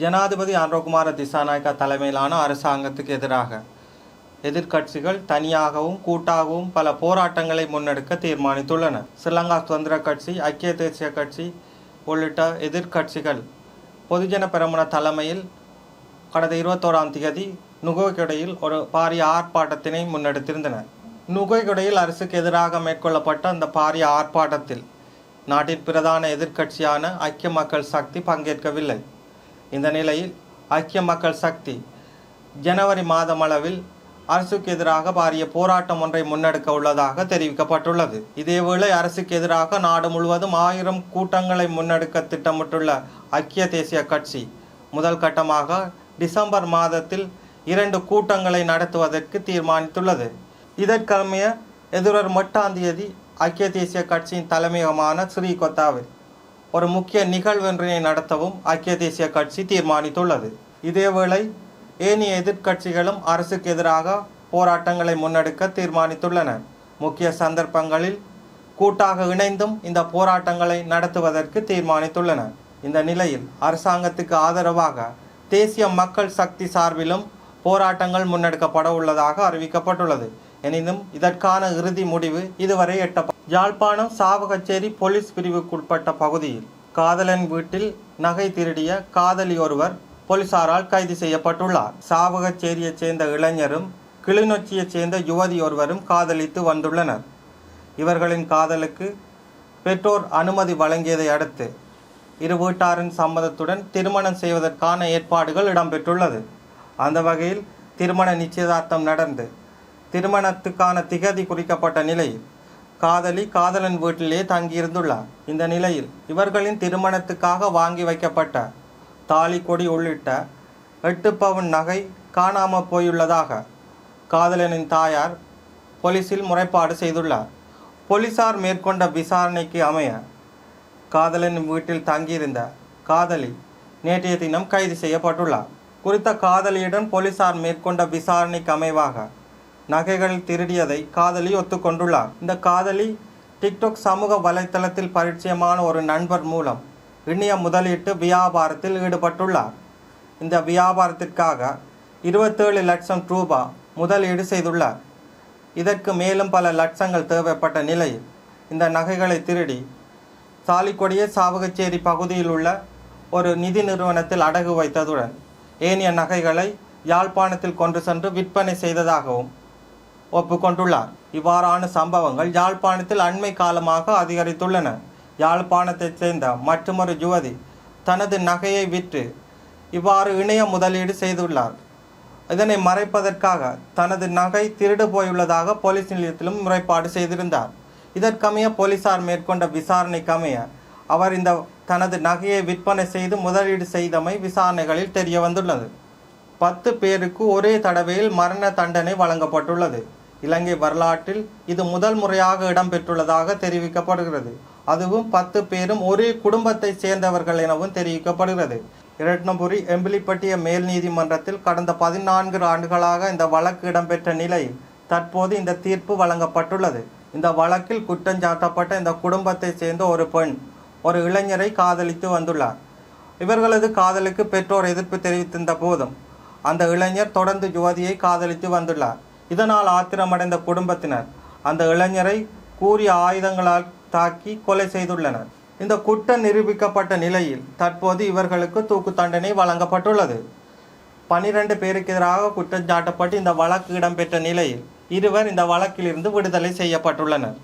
ஜனாதிபதி அனுரகுமார திசாநாயக்கா தலைமையிலான அரசாங்கத்துக்கு எதிராக எதிர்க்கட்சிகள் தனியாகவும் கூட்டாகவும் பல போராட்டங்களை முன்னெடுக்க தீர்மானித்துள்ளன. ஸ்ரீலங்கா சுதந்திர கட்சி ஐக்கிய தேசிய கட்சி உள்ளிட்ட எதிர்க்கட்சிகள் பொதுஜன பெரமுன தலைமையில் கடந்த இருபத்தோராம் தேதி நுகோய்கொடையில் ஒரு பாரிய ஆர்ப்பாட்டத்தினை முன்னெடுத்திருந்தன. நுகோய்கொடையில் அரசுக்கு எதிராக மேற்கொள்ளப்பட்ட அந்த பாரிய ஆர்ப்பாட்டத்தில் நாட்டின் பிரதான எதிர்க்கட்சியான ஐக்கிய மக்கள் சக்தி பங்கேற்கவில்லை. இந்த நிலையில் ஐக்கிய மக்கள் சக்தி ஜனவரி மாதமளவில் அரசுக்கு எதிராக பாரிய போராட்டம் ஒன்றை முன்னெடுக்க உள்ளதாக தெரிவிக்கப்பட்டுள்ளது. இதேவேளை அரசுக்கு எதிராக நாடு முழுவதும் ஆயிரம் கூட்டங்களை முன்னெடுக்க திட்டமிட்டுள்ள ஐக்கிய தேசிய கட்சி முதல் கட்டமாக டிசம்பர் மாதத்தில் இரண்டு கூட்டங்களை நடத்துவதற்கு தீர்மானித்துள்ளது. இதற்கமைய எதிர்வரும் எட்டாம் தேதி ஐக்கிய தேசிய கட்சியின் தலைமையகமான ஸ்ரீகொத்தாவில் ஒரு முக்கிய நிகழ்வொன்றினை நடத்தவும் ஐக்கிய தேசிய கட்சி தீர்மானித்துள்ளது. இதேவேளை ஏனைய எதிர்க்கட்சிகளும் அரசுக்கு எதிராக போராட்டங்களை முன்னெடுக்க தீர்மானித்துள்ளன. முக்கிய சந்தர்ப்பங்களில் கூட்டாக இணைந்தும் இந்த போராட்டங்களை நடத்துவதற்கு தீர்மானித்துள்ளன. இந்த நிலையில் அரசாங்கத்துக்கு ஆதரவாக தேசிய மக்கள் சக்தி சார்பிலும் போராட்டங்கள் முன்னெடுக்கப்பட உள்ளதாக அறிவிக்கப்பட்டுள்ளது. எனினும் இதற்கான இறுதி முடிவு இதுவரை எட்ட யாழ்ப்பாணம் சாவகச்சேரி போலீஸ் பிரிவுக்குட்பட்ட பகுதியில் காதலன் வீட்டில் நகை திருடிய காதலி ஒருவர் போலீசாரால் கைது செய்யப்பட்டுள்ளார். சாவகச்சேரியைச் சேர்ந்த இளைஞரும் கிளிநொச்சியைச் சேர்ந்த யுவதி ஒருவரும் காதலித்து வந்துள்ளனர். இவர்களின் காதலுக்கு பெற்றோர் அனுமதி வழங்கியதை அடுத்து இரு வீட்டாரின் சம்மதத்துடன் திருமணம் செய்வதற்கான ஏற்பாடுகள் இடம்பெற்றுள்ளது. அந்த வகையில் திருமண நிச்சயதார்த்தம் நடந்து திருமணத்துக்கான திகதி குறிக்கப்பட்ட நிலையில் காதலி காதலன் வீட்டிலே தங்கியிருந்துள்ளார். இந்த நிலையில் இவர்களின் திருமணத்துக்காக வாங்கி வைக்கப்பட்ட தாலி கொடி உள்ளிட்ட எட்டு பவுன் நகை காணாமல் போயுள்ளதாக காதலனின் தாயார் போலீசில் முறைப்பாடு செய்துள்ளார். போலீசார் மேற்கொண்ட விசாரணைக்கு அமைய காதலன் வீட்டில் தங்கியிருந்த காதலி நேற்றைய தினம் கைது செய்யப்பட்டுள்ளார். குறித்த காதலியுடன் போலீசார் மேற்கொண்ட விசாரணைக்கு அமைவாக நகைகள் திருடியதை காதலி ஒத்துக்கொண்டுள்ளார். இந்த காதலி டிக்டாக் சமூக வலைத்தளத்தில் பரிச்சயமான ஒரு நண்பர் மூலம் இணைய முதலீட்டு வியாபாரத்தில் ஈடுபட்டுள்ளார். இந்த வியாபாரத்திற்காக இருபத்தேழு லட்சம் ரூபா முதலீடு செய்துள்ளார். இதற்கு மேலும் பல லட்சங்கள் தேவைப்பட்ட நிலையில் இந்த நகைகளை திருடி சாலிக்கொடிய சாவகச்சேரி பகுதியில் உள்ள ஒரு நிதி நிறுவனத்தில் அடகு வைத்ததுடன் ஏனைய நகைகளை யாழ்ப்பாணத்தில் கொண்டு சென்று விற்பனை செய்ததாகவும் ஒப்புக்கொண்டுள்ளார். இவ்வாறான சம்பவங்கள் யாழ்ப்பாணத்தில் அண்மை காலமாக அதிகரித்துள்ளன. யாழ்ப்பாணத்தைச் சேர்ந்த மற்றொரு யுவதி தனது நகையை விற்று இவ்வாறு இணைய முதலீடு செய்துள்ளார். இதனை மறைப்பதற்காக தனது நகை திருடு போயுள்ளதாக போலீஸ் நிலையத்திலும் முறைப்பாடு செய்திருந்தார். இதற்கமைய போலீசார் மேற்கொண்ட விசாரணைக்கமைய அவர் இந்த தனது நகையை விற்பனை செய்து முதலீடு செய்தமை விசாரணைகளில் தெரிய வந்துள்ளது பத்து பேருக்கு ஒரே தடவையில் மரண தண்டனை வழங்கப்பட்டுள்ளது. இலங்கை வரலாற்றில் இது முதல் முறையாக இடம்பெற்றுள்ளதாக தெரிவிக்கப்படுகிறது. அதுவும் பத்து பேரும் ஒரே குடும்பத்தை சேர்ந்தவர்கள் எனவும் தெரிவிக்கப்படுகிறது. இரட்னபுரி எம்பிலிப்பட்டிய மேல் நீதிமன்றத்தில் கடந்த பதினான்கு ஆண்டுகளாக இந்த வழக்கு இடம்பெற்ற நிலையில் தற்போது இந்த தீர்ப்பு வழங்கப்பட்டுள்ளது. இந்த வழக்கில் குற்றஞ்சாட்டப்பட்ட இந்த குடும்பத்தை சேர்ந்த ஒரு பெண் ஒரு இளைஞரை காதலித்து வந்துள்ளார். இவர்களது காதலுக்கு பெற்றோர் எதிர்ப்பு தெரிவித்திருந்த போதும் அந்த இளைஞர் தொடர்ந்து யுவதியை காதலித்து வந்துள்ளார். இதனால் ஆத்திரமடைந்த குடும்பத்தினர் அந்த இளைஞரை கூறிய ஆயுதங்களால் தாக்கி கொலை செய்துள்ளனர். இந்த குற்றம் நிரூபிக்கப்பட்ட நிலையில் தற்போது இவர்களுக்கு தூக்கு தண்டனை வழங்கப்பட்டுள்ளது. பனிரெண்டு பேருக்கு எதிராக குற்றம் சாட்டப்பட்டு இந்த வழக்கு இடம்பெற்ற நிலையில் இருவர் இந்த வழக்கிலிருந்து விடுதலை செய்யப்பட்டுள்ளனர்.